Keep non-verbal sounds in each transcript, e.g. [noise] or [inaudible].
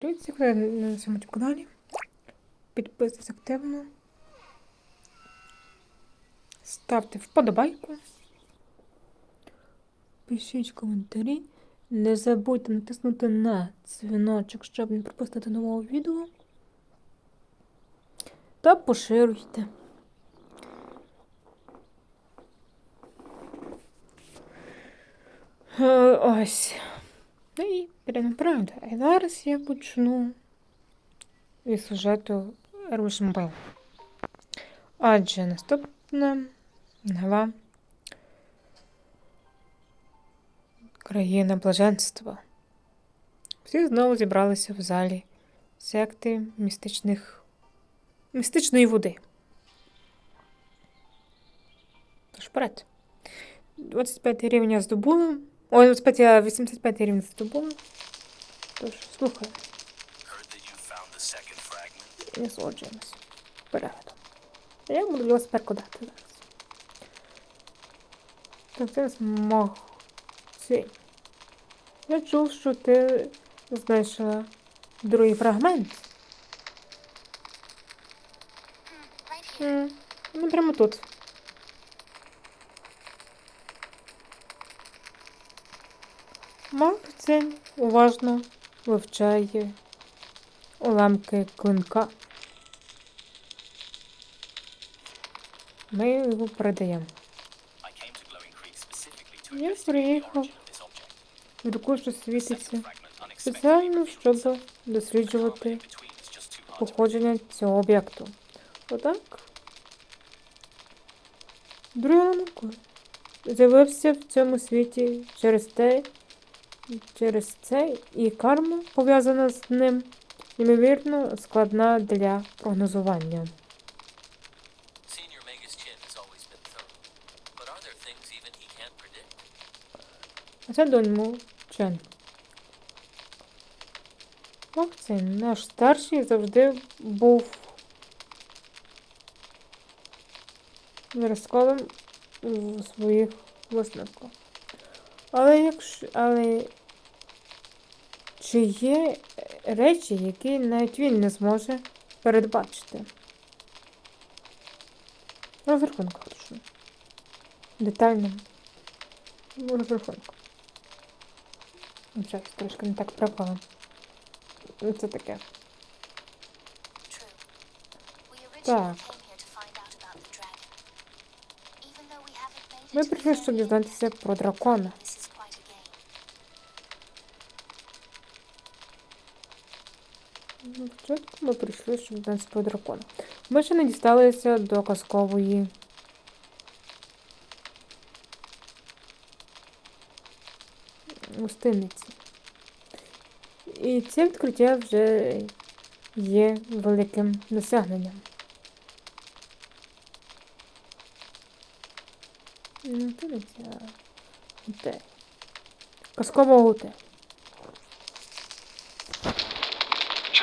Всіх на цьому каналі. Підписуйтесь активно. Ставте вподобайку. Пишіть коментарі. Не забудьте натиснути на дзвіночок, щоб не пропустити нового відео. Та поширюйте. Е, Ось. Ну і прямо правда. І зараз я почну із сюжету Рушмбел. Адже наступна глава Країна блаженства. Всі знову зібралися в залі секти містичних містичної води. Тож вперед. 25 рівня здобула. Ой, 25, а 85 рівень здобула. Тож, слухай, насолоджуємось. Переглядом. Я буду його перекладати зараз. Так це змог. Цей. Я чув, що ти знайшла другий фрагмент. Right here. Ну, прямо тут. Максим уважно вивчає уламки клинка. Ми його передаємо. Я приїхав в руку, unexpectedly спеціально, щоб досліджувати походження цього об'єкту. Отак. Другий ранок з'явився в цьому світі через те, через це і карма, пов'язана з ним, ймовірно, складна для прогнозування. Це доньмо Чен. Максим, наш старший завжди був виразковим у своїх висновках. Але якщо. Але чи є речі, які навіть він не зможе передбачити? Розрахунок прошу. Детальним розрахунком. Зараз трошки не так припало. Ну, Це таке. Так. Ми прийшли, щоб дізнатися про дракона. Спочатку ми прийшли, щоб дізнатися про дракона. Ми ще не дісталися до казкової. гостиниці. І це відкриття вже є великим досягненням. Не гостиниця, а. Казкового готель.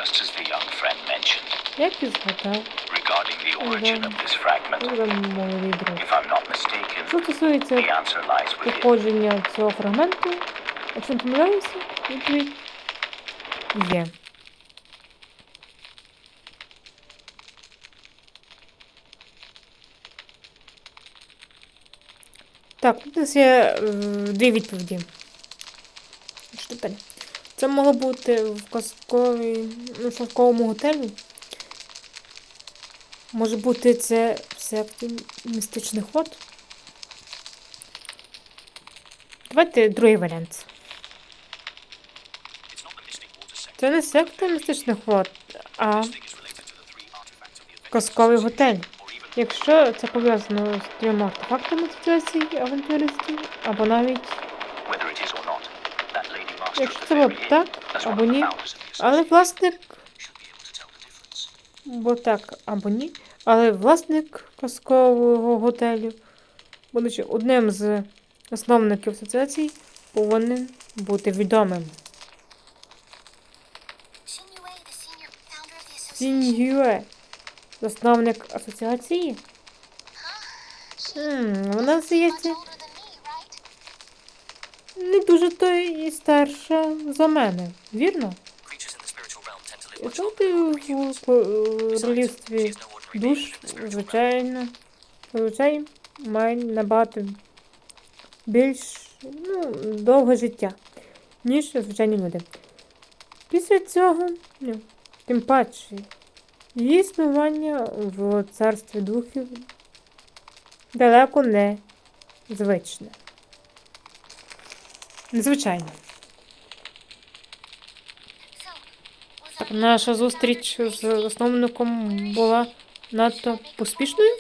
Just as the young friend mentioned regarding the origin of this fragment, if I'm not mistaken, Що стосується the answer lies within. походження цього фрагменту, якщо не помиляюся, відповідь є. Так, тут у нас є е, дві відповіді. Це могло бути в казковій, ну, казковому готелі. Може бути це все містичний ход. Давайте другий варіант. Це не секта містичних вод, а казковий готель. Якщо це пов'язано з трьома артефактами асоціації авантюристів, або навіть якщо це б так, або ні. Але власник, бо так, або ні. Але власник казкового готелю, будучи одним з основників асоціації, повинен бути відомим. Сіньюе, засновник асоціації. Хм, вона здається. Дуже то і старша за мене, вірно? Than humans. в королівстві ordinary душ, звичайно, зазвичай має набагато більш ну, довге життя, ніж звичайні люди. Після цього, ну, тим паче, її існування в царстві духів далеко не звичне. Незвичайно. Так, наша зустріч з traces? засновником була надто поспішною.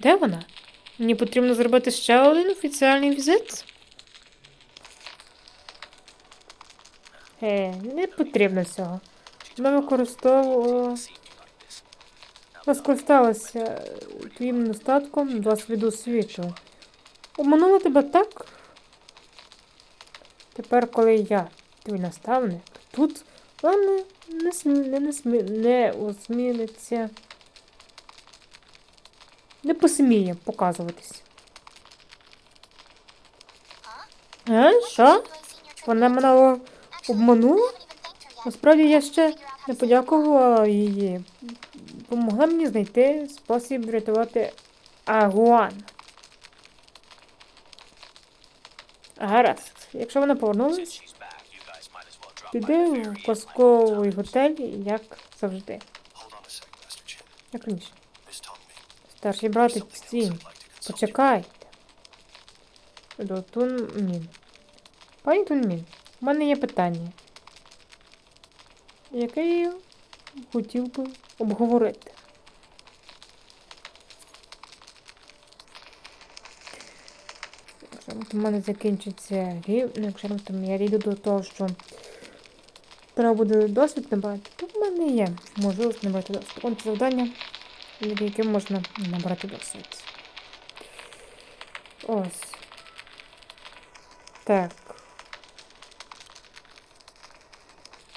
Де вона? Мені потрібно зробити ще один офіціальний візит. Е, не потрібно цього. Now, вона скористалася твоїм достатком досвіду світу. Обманула тебе так. Тепер, коли я твій наставник, тут вона не, не, не, не, осмілиться, не посміє показуватись. Е, що? Вона мене обманула? Насправді я ще не подякувала її. Помогла мені знайти спосіб врятувати Агуан. Гаразд. Якщо вона повернулась, піди в казковий готель, як завжди. Як раніше. Старший братик, you Почекайте. До Тунмін. Пані Тунмін, у мене є питання, яке я хотів би обговорити. От у мене закінчиться рів, ну, там я дійду до того, що треба буде досвід набрати, то в мене є можливість набрати досвід. От завдання, яким можна набрати досвід. Ось. Так.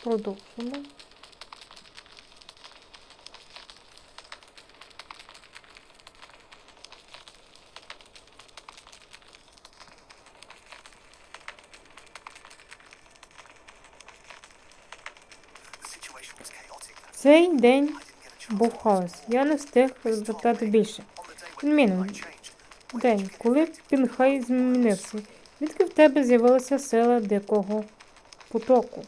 Продовжимо. Цей день був хаос. Я не встиг запитати більше. Changed, день, коли Пінхай змінився, звідки в тебе з'явилася сила дикого потоку?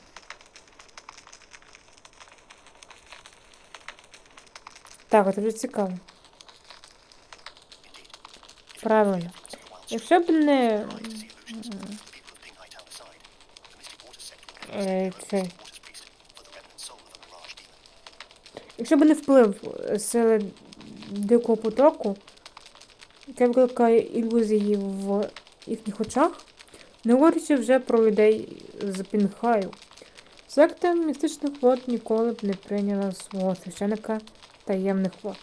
Так, от вже цікаво. Правильно. Якщо б не to see Якщо б не вплив е, сили дикого потоку, яке викликає ілюзії в їхніх очах, не говорячи вже про людей з Пінхаю. Секта містичних вод ніколи б не прийняла свого священика таємних вод.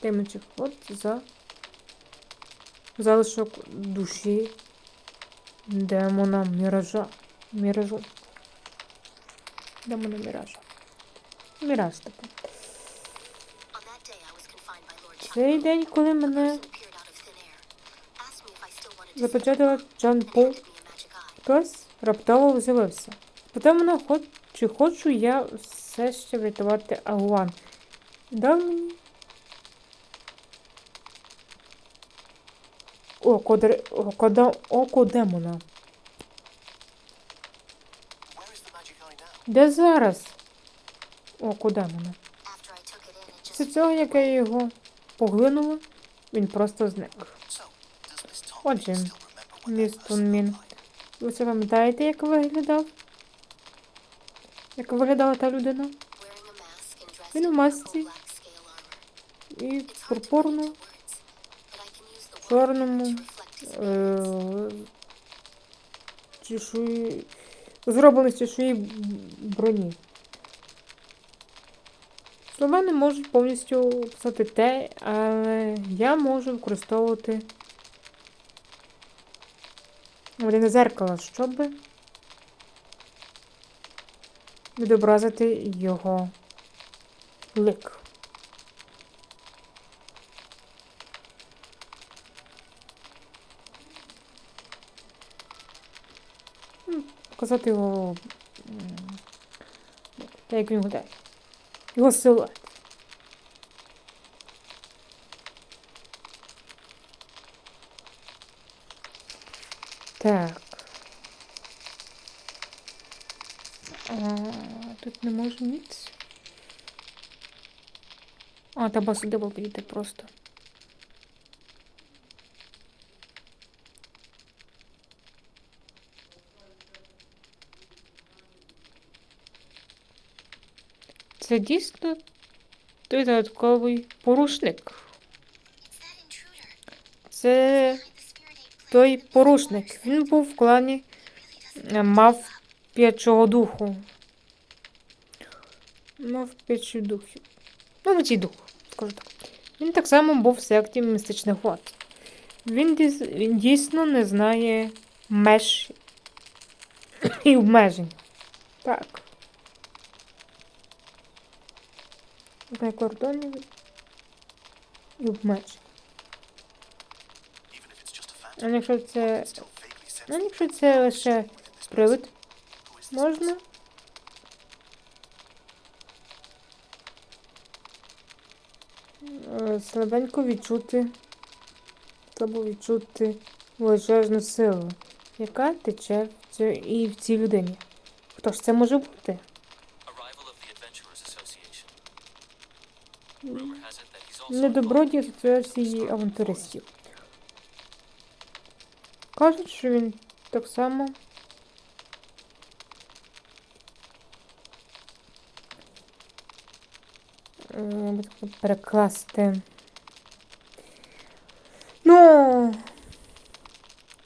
Таємничих вод за залишок душі демона міража. Міражу. Демона міража. Міраж типу. On that day, I was confined by Lord Цей день, коли мене him, Джан eye. хтось раптово з'явився. Питав мене, хоч, чи хочу я все ще врятувати Агуан. Дав мені око, дер- око, око демона. Де зараз? It in, it Після цього, як я його поглинула, він просто зник. Отже, міс Тунмін. Ви це пам'ятаєте, як виглядав? Як виглядала та людина? Він у масці і word чорному е- зроблені з чешуї б- броні. Слова не можуть повністю описати те, але я можу використовувати водяне зеркало, щоб відобразити його лик. Показати його м, Так як він виглядає. Його силует. Так. А, тут не можу ніц. А, треба сюди було підійти просто. Це дійсно той додатковий порушник. Це той порушник. Він був в клані, е, мав п'ячого духу. Мав п'ячий духів. Ну, в дух, скажу так. Він так само був в секті містичних вод. Він, дійс- він дійсно не знає меж [clears throat] і обмежень. Так. Знає кордонів і a А якщо це. Ну, якщо це лише привид, можна. Е, слабенько відчути, слабо відчути величезну силу, яка тече і в цій людині. Хто ж це може бути? In асоціації Star авантуристів. Кажуть, що він так само. Перекласти. Ну,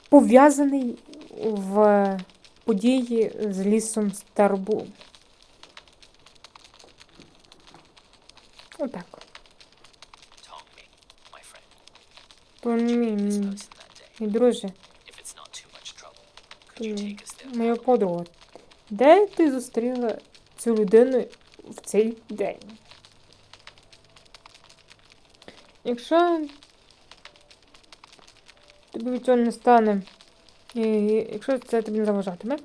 пов'язаний в події з лісом Старбу. Us there? моя подруга. Де ти зустріла цю людину в цей день? Якщо тобі від цього не стане, і якщо це тобі не заважатиме,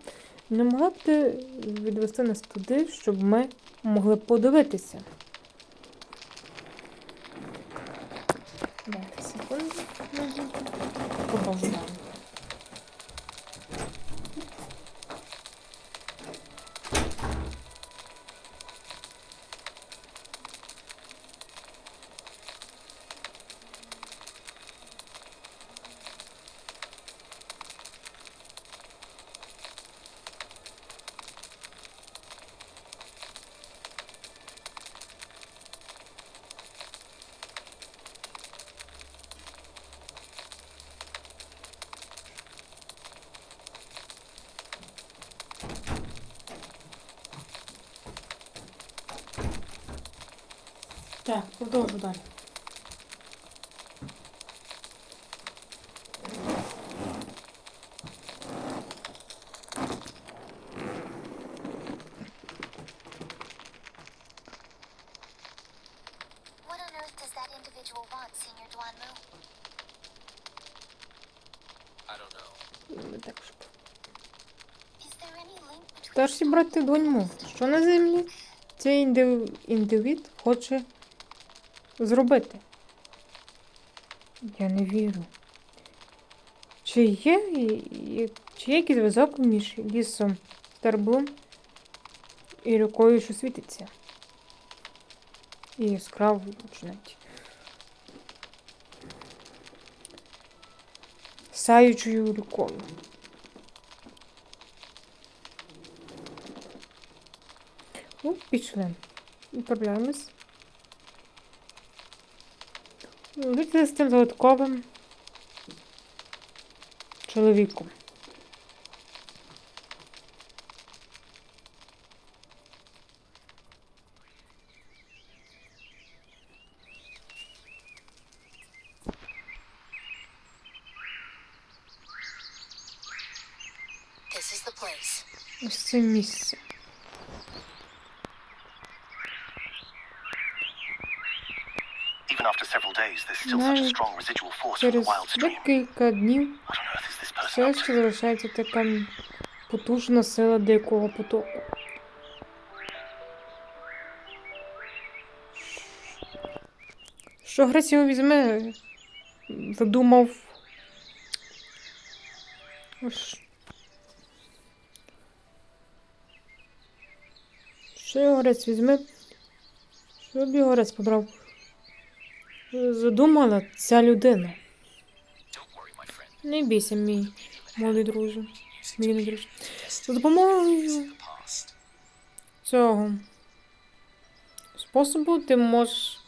не могла б ти відвести нас туди, щоб ми могли подивитися. Дайте convidado. Any link between Старші брати доньму, що на землі? Цей індив- індивід хоче зробити? Я не вірю. Чи є, чи є якийсь зв'язок між лісом Старблум і рікою, що світиться? І яскравою чи навіть Саючою рікою. Ну, пішли. Відправляємось. Вийти з тим загадковим чоловіком. Ось це місце. Навіть через декілька днів все ще залишається така потужна сила деякого потоку. Що грець його візьме, задумав. Що його грець візьме? б його грець побрав. Задумала ця людина. Не бійся, мій молодий друже. Мій друже. За допомогою цього способу ти можеш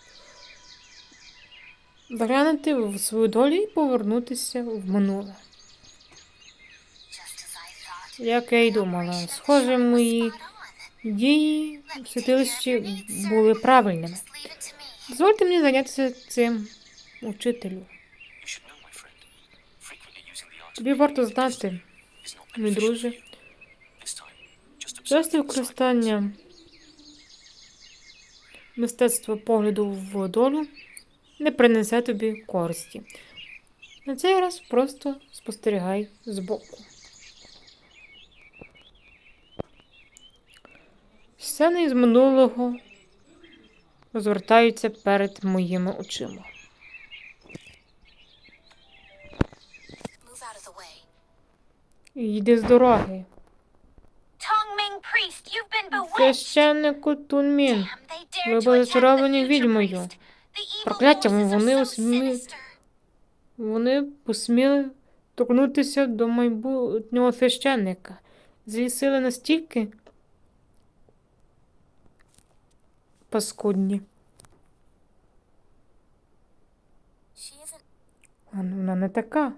заглянути в свою долю і повернутися в минуле. Як я й думала, схоже, мої дії в святилищі були правильними. Дозвольте мені зайнятися цим учителю. Тобі варто знати, мій друже, часте використання мистецтва погляду в долю не принесе тобі користі. На цей раз просто спостерігай збоку. Сцени із минулого розвертаються перед моїми очима. Йди з дороги. Священнику Тунмін. Ви були зачаровані відьмою. are вони усмі- Вони посміли торкнутися до майбутнього священника. Злі сили настільки паскудні. А вона не така.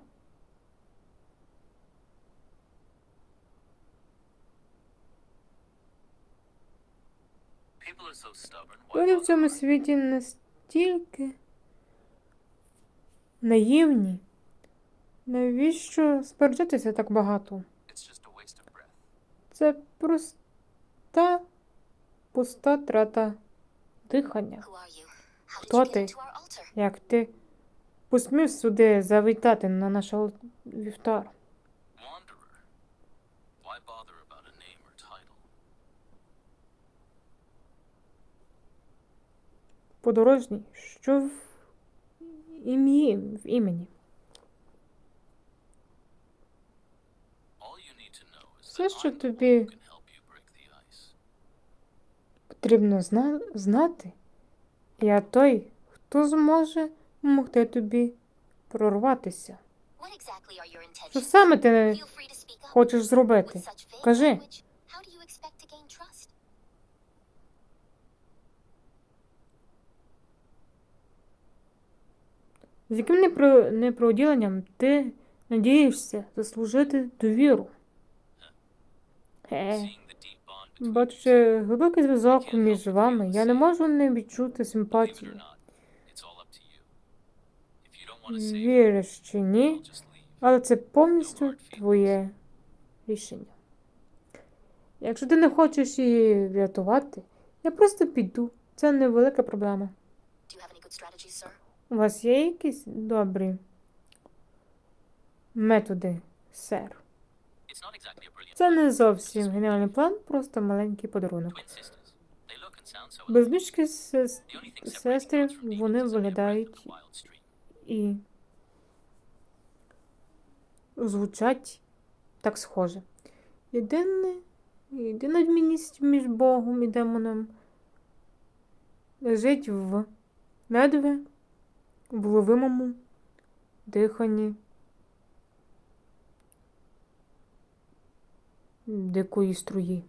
Люди в цьому світі настільки наївні. Навіщо сперечатися так багато? Це проста пуста трата дихання. Хто ти? Як ти посмів сюди завітати на наш вівтар? Подорожній, що в ім'ї, в імені. Все, що тобі потрібно зна- знати. Я той, хто зможе допомогти тобі прорватися. Що саме ти хочеш зробити? Кажи. З яким непро... непроділенням ти надієшся заслужити довіру? Е, Бачу, глибокий зв'язок між вами. Я не можу не відчути симпатію. her, Віриш чи ні, але це повністю твоє рішення. Якщо ти не хочеш її врятувати, я просто піду. Це невелика проблема. Do you have any good strategies, sir? У вас є якісь добрі методи, сер? Це не зовсім геніальний план, просто маленький подарунок. twin sisters. They look and sound so alike. Близнючки сес- The only thing separating сестри, us from demons вони виглядають і звучать так схоже. Єдине, єдина відмінність між Богом і демоном лежить в ледве вловимому диханні дикої струї.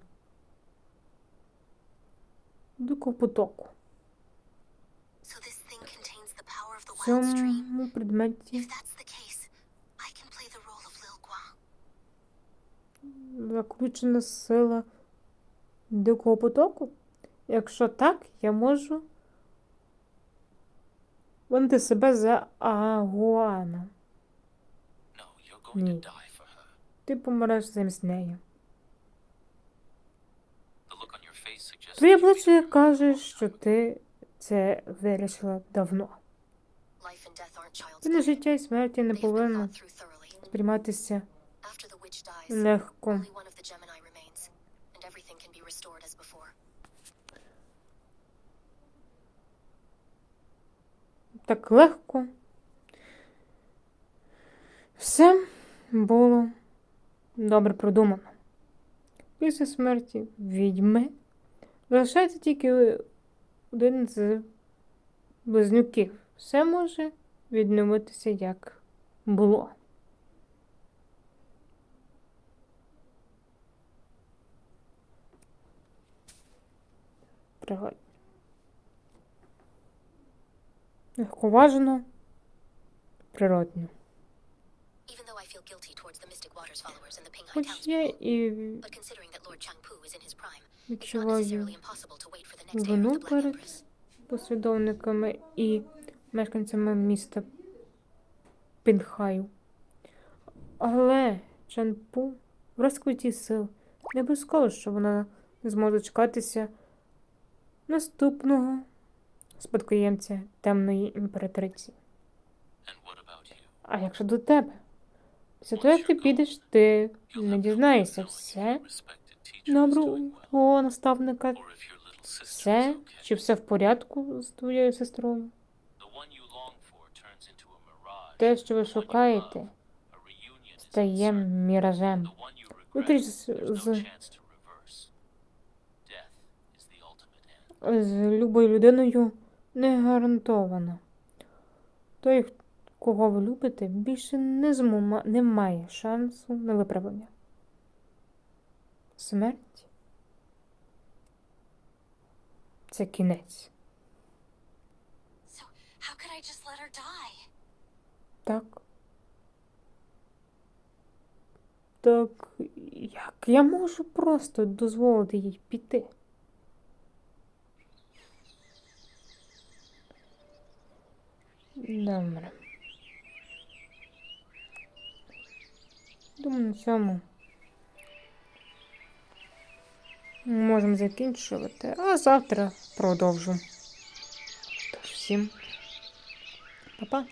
Дикого потоку. В цьому предметі заключена сила дикого потоку? Якщо так, я можу винити себе за Агуана. Ні. Ти помреш замість неї. Твоє обличчя каже, що ти це вирішила давно. Це не життя і смерті не повинно сприйматися легко. так легко. Все було добре продумано. Після смерті відьми залишається тільки один з близнюків. Все може відновитися як було. Пригодні. Легковажно, Hai Хоч я і of вину перед послідовниками і мешканцями міста Пінхаю. Але Чанпу в розквіті сил не обов'язково, що вона зможе чекатися наступного спадкоємця темної імператриці. А якщо до тебе? Після того, як ти підеш, ти не дізнаєшся все доброго наставника, все, чи все в порядку з твоєю сестрою. Те, що ви шукаєте, стає міражем. Regret, Зустріч з, з любою людиною не гарантовано. Той, кого ви любите, більше не, змума, не має шансу на виправлення. Смерть це кінець. Так. Так як я можу просто дозволити їй піти? Добре. Думаю, на цьому можемо закінчувати, а завтра продовжу. Тож всім па-па.